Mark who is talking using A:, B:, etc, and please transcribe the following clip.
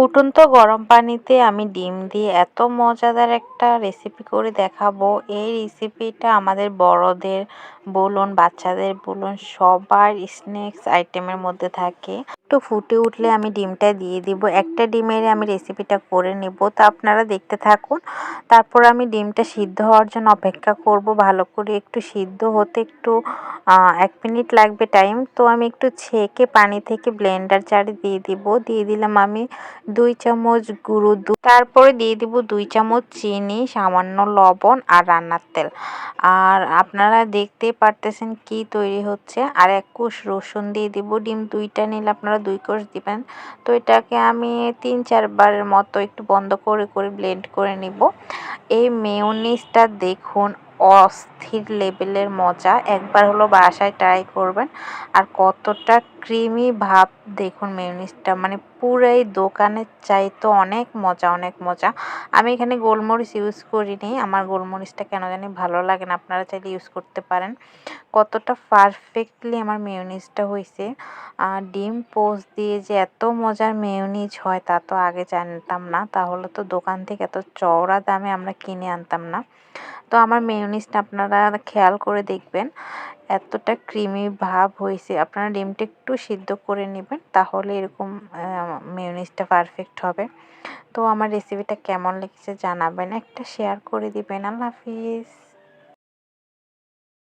A: ফুটন্ত গরম পানিতে আমি ডিম দিয়ে এত মজাদার একটা রেসিপি করে দেখাবো। এই রেসিপিটা আমাদের বড়দের বলুন, বাচ্চাদের বলুন, সবার স্ন্যাক্স আইটেমের মধ্যে থাকে। একটু ফুটে উঠলে আমি ডিমটা দিয়ে দিব। একটা ডিমের আমি রেসিপিটা করে নেব। তা আপনারা দেখতে থাকুন। তারপর আমি ডিমটা সিদ্ধ হওয়ার জন্য অপেক্ষা করব। ভালো করে একটু সিদ্ধ হতে একটু এক মিনিট লাগবে টাইম তো আমি একটু ছেঁকে পানি থেকে ব্লেন্ডার চারে দিয়ে দিব। দিয়ে দিলাম আমি দুই চামচ গুঁড়ো দুধ। তারপরে দিয়ে দিব দুই চামচ চিনি, সামান্য লবণ আর রান্নার তেল। আর আপনারা দেখতে পারতেছেন কি তৈরি হচ্ছে। আর এক কোষ রসুন দিয়ে দিব। ডিম দুইটা নিলে আপনারা দুই কোষ দিবেন। তো এটাকে আমি তিন চারবারের মতো একটু বন্ধ করে করে ব্লেন্ড করে নিব। এই মেয়নিজটা দেখুন অস্থির লেভেলের মজা। একবার হলো বাসায় ট্রাই করবেন। আর কতটা ক্রিমি ভাব দেখুন মেয়নিজটা মানে পুরাই দোকানের চাইতে অনেক মজা অনেক মজা। আমি এখানে গোলমরিচ ইউজ করিনি। আমার গোলমরিচটা কেন জানি ভালো লাগে না। আপনারা চাইলে ইউজ করতে পারেন। কতটা পারফেক্টলি আমার মেয়নিজটা হয়েছে ডিম পোস্ট দিয়ে যে এত মজার মেয়নিজ হয় তা তো আগে জানতাম না। তাহলে তো দোকান থেকে এত চওড়া দামে আমরা কিনে আনতাম না। তো আমার মেয়নিজটা আপনারা খেয়াল করে দেখবেন। এতটা ক্রিমি ভাব হয়েছে। আপনারা ডিমটা একটু সিদ্ধ করে নেবেন, তাহলে এরকম মেয়নিজটা পারফেক্ট হবে। তো আমার রেসিপিটা কেমন লেগেছে জানাবেন। একটা শেয়ার করে দিবেন। আল্লাহ হাফিজ।